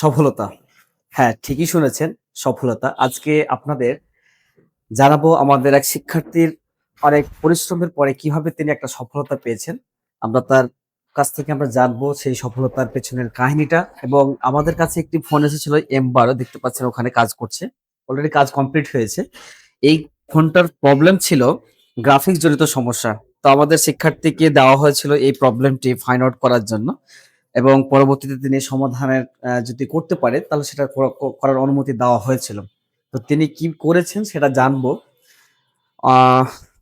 সফলতা। হ্যাঁ ঠিকই শুনেছেন, সফলতা। আজকে আপনাদের জানাব আমাদের এক শিক্ষার্থীর অনেক পরিশ্রমের পরে কীভাবে তিনি একটা সফলতা পেয়েছেন। আমরা তার কাছ থেকে আমরা জানব সেই সফলতার পেছনের কাহিনীটা এবং আমাদের কাছে একটি ফোন এসেছিল এমবারও দেখতে পাচ্ছেন ওখানে কাজ করছে। অলরেডি কাজ কমপ্লিট হয়েছে। এই ফোনটার প্রবলেম ছিল গ্রাফিক্স জনিত সমস্যা। তো আমাদের শিক্ষার্থীকে দেওয়া হয়েছিল এই প্রবলেমটি ফাইন্ড আউট করার জন্য। এবং পরবর্তীতে তিনি সমাধানের যদি করতে পারে তাহলে সেটা করার অনুমতি দেওয়া হয়েছিল। তো তিনি কি করেছেন সেটা জানব।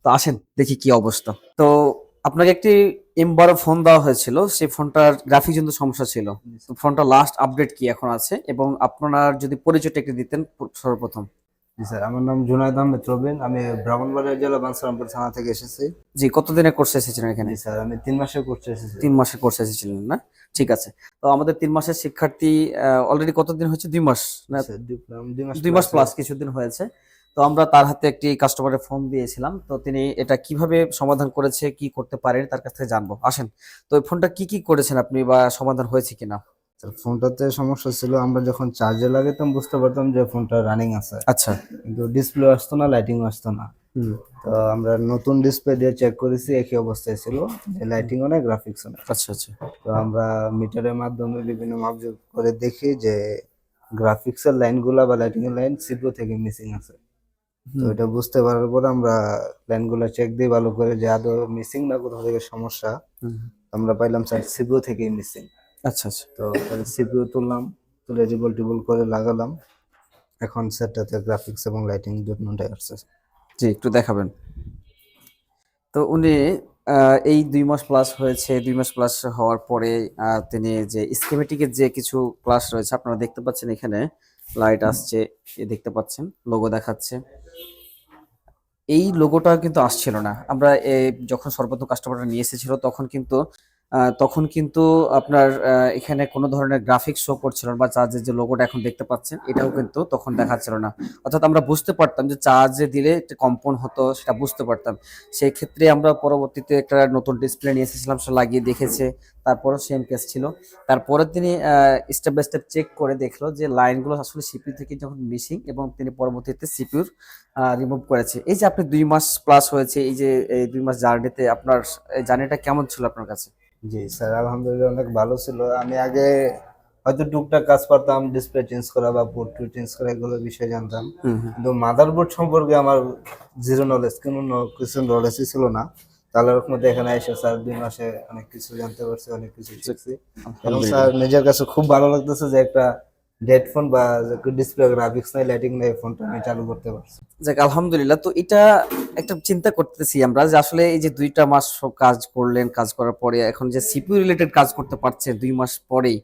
তো আসেন দেখি কি অবস্থা। তো আপনাকে একটি এমবারও ফোন দেওয়া হয়েছিল সেই ফোনটার গ্রাফিক জনিত সমস্যা ছিল। ফোনটা লাস্ট আপডেট কি এখন আছে? এবং আপনার যদি পরিচয়টা একটু দিতেন সর্বপ্রথম। জি স্যার আমার নাম জুনায়দ আহমেদ রবিন। আমি ব্রাহ্মণবাড়িয়া জেলা বানসারামপুর থানা থেকে এসেছি। জি কতদিনের কোর্সে এসেছিলেন এখানে? জি স্যার আমি তিন মাসে করতে এসেছি তিন মাসের কোর্সে এসেছিলেন না? ঠিক আছে। তো আমাদের তিন মাসের শিক্ষার্থী অলরেডি কতদিন হচ্ছে দুই মাস না? স্যার, দুই মাস প্লাস কিছুদিন হয়েছে। তো আমরা তার হাতে একটি কাস্টমারের ফোন দিয়েছিলাম। তো তিনি এটা কীভাবে সমাধান করেছে কি করতে পারেন তার কাছ থেকে জানব। আসেন। তো এই ফোনটা কি কি করেছেন আপনি বা সমাধান হয়েছে কিনা? ফোনটাতে সমস্যা ছিল আমরা যখন চার্জে লাগাতাম বুঝতে পারতাম যে ফোনটা রানিং আছে। আচ্ছা। কিন্তু ডিসপ্লে আসতো না লাইটিং আসতো না। তো আমরা নতুন ডিসপ্লে দিয়ে চেক করেছি একই অবস্থায় ছিল যে লাইটিং অনেক গ্রাফিক্স অনেক আচ্ছা আচ্ছা। তো আমরা মিটারের মাধ্যমে বিভিন্ন মাপযোগ করে দেখি যে গ্রাফিক্সের লাইনগুলা বা লাইটিং এর লাইন সিপিইউ থেকে মিসিং আছে। তো এটা বুঝতে পারার পর আমরা লাইনগুলো চেক দিই ভালো করে যে আদৌ মিসিং না কোথাও থেকে সমস্যা। আমরা পাইলাম স্যার সিপিইউ থেকেই মিসিং আচ্ছা আচ্ছা। তো সিপিইউ তুললাম তুলে রিবল টিবল করে লাগালাম। এখন সেটটাতে গ্রাফিক্স এবং লাইটিং দুটোটাই আসছে জি একটু দেখাবেন। তো উনি এই দুই মাস প্লাস হয়েছে দুই মাস প্লাস হওয়ার পরে তিনি যে স্কিমেটিকের যে কিছু ক্লাস রয়েছে আপনারা দেখতে পাচ্ছেন এখানে লাইট আসছে এ দেখতে পাচ্ছেন লোগো দেখাচ্ছে। এই লোগোটা কিন্তু আসছিল না। আমরা যখন সর্বপ্রথম কাস্টমারটা নিয়ে এসেছিল তখন কিন্তু তখন কিন্তু আপনার এখানে কোনো ধরনের গ্রাফিক্স শো করছিল না বা চার্জের যে লোগোটা এখন দেখতে পাচ্ছেন, এটাও কিন্তু তখন দেখাচ্ছিল না। অর্থাৎ আমরা বুঝতে পারতাম যে চার্জে দিলে একটা কম্পন হতো, সেটা বুঝতে পারতাম। সেই ক্ষেত্রে আমরা পরবর্তীতে একটা নতুন ডিসপ্লে নিয়ে এসেছিলাম, সে লাগিয়ে দেখেছে, তারপরও সেম কেস ছিল। তারপরে তিনি স্টেপ বাই স্টেপ চেক করে দেখল যে লাইনগুলো আসলে সিপিউ থেকে যখন মিসিং এবং তিনি পরবর্তীতে সিপিউর রিমুভ করেছে। এই যে আপনি দুই মাস প্লাস হয়েছে, এই যে, এই দুই মাস জার্নিতে আপনার জার্নিটা কেমন ছিল আপনার কাছে? জি স্যার আলহামদুলিল্লাহ অনেক ভালো ছিল। আমি আগে হয়তো টুকটাক কাজ পারতাম ডিসপ্লে চেঞ্জ করা বা পোর্ট টু চেঞ্জ করা এগুলো বিষয়ে জানতাম। কিন্তু মাদারবোর্ড সম্পর্কে আমার জিরো নলেজ কোনো কিছু নলেজই ছিল না। তাহলে মধ্যে এখানে এসে স্যার দুই মাসে অনেক কিছু জানতে পারছি অনেক কিছু শিখছি। এবং স্যার নিজের কাছে খুব ভালো লাগতেছে যে একটা ডেড ফোন বা ডিসপ্লে গ্রাফিক্স নাই লাইটিং নাই ফোনটা আমি চালু করতে পারছি। যাক আলহামদুলিল্লাহ। তো এটা একটা চিন্তা করতেছি আমরা যে আসলে এই যে দুইটা মাস সব কাজ করলেন কাজ করার পরে এখন যে সিপিইউ রিলেটেড কাজ করতে পারছেন দুই মাস পরেই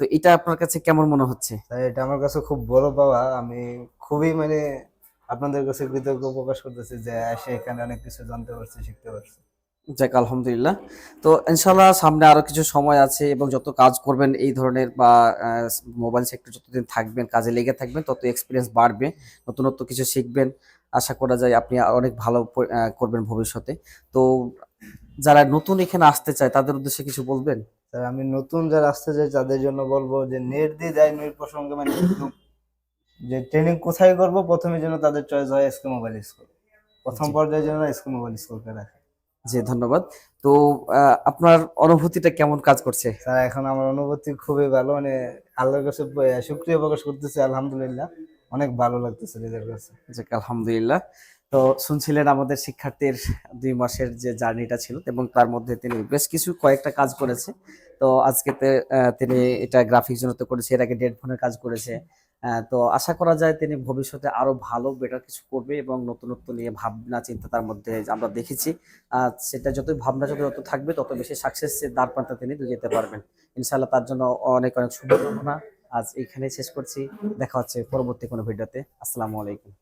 তো এটা আপনার কাছে কেমন মনে হচ্ছে? তাই এটা আমার কাছে খুব বড় পাওয়া। আমি খুবই মানে আপনাদের কাছে কৃতজ্ঞ প্রকাশ করতেছি যে এসে এখানে অনেক কিছু জানতে পারছি শিখতে পারছি। যাক আলহামদুলিল্লাহ। তো ইনশাল্লাহ সামনে আরও কিছু সময় আছে এবং যত কাজ করবেন এই ধরনের বা মোবাইল সেক্টর যতদিন থাকবেন কাজে লেগে থাকবেন তত এক্সপিরিয়েন্স বাড়বে নতুনত্ব কিছু শিখবেন। আশা করা যায় আপনি অনেক ভালো করবেন ভবিষ্যতে। তো যারা নতুন এখানে আসতে চায় তাদের উদ্দেশ্যে কিছু বলবেন? আমি নতুন যারা আসতে চাই তাদের জন্য বলব যে নেট দিয়ে যাই নেট প্রসঙ্গে মানে যে ট্রেনিং কোথায় করব প্রথমে যেন তাদের চয়েস হয় এসকে মোবাইল স্কুল প্রথম পর্যায়ে যেন এসকে মোবাইল স্কুলকে রাখে। জি ধন্যবাদ। তো আপনার অনুভূতিটা কেমন কাজ করছে? স্যার এখন আমার অনুভূতি খুবই ভালো মানে আল্লাহর কাছে শুকরিয়া প্রকাশ করতেছি আলহামদুলিল্লাহ। অনেক ভালো লাগতেছে নিজের কাছে। যাক আলহামদুলিল্লাহ। তো শুনছিলেন আমাদের শিক্ষার্থীর দুই মাসের যে জার্নিটা ছিল এবং তার মধ্যে তিনি বেশ কিছু কয়েকটা কাজ করেছে। তো আজকে তিনি এটা গ্রাফিক্স জন্য করেছে এর আগে ডেড ফোনের কাজ করেছে। তো আশা করা যায় তিনি ভবিষ্যতে আরও ভালো বেটার কিছু করবে এবং নতুনত্ব নিয়ে ভাবনা, চিন্তা তার মধ্যে আমরা দেখেছি। সেটা যতই ভাবনা যত যত থাকবে, তত বেশি সাকসেস দ্বার প্রান্তে তিনি যেতে পারবেন। ইনশাল্লাহ তার জন্য অনেক অনেক শুভকামনা আজ এখানে শেষ করছি। দেখা হচ্ছে পরবর্তী কোনো ভিডিওতে আসসালামু আলাইকুম।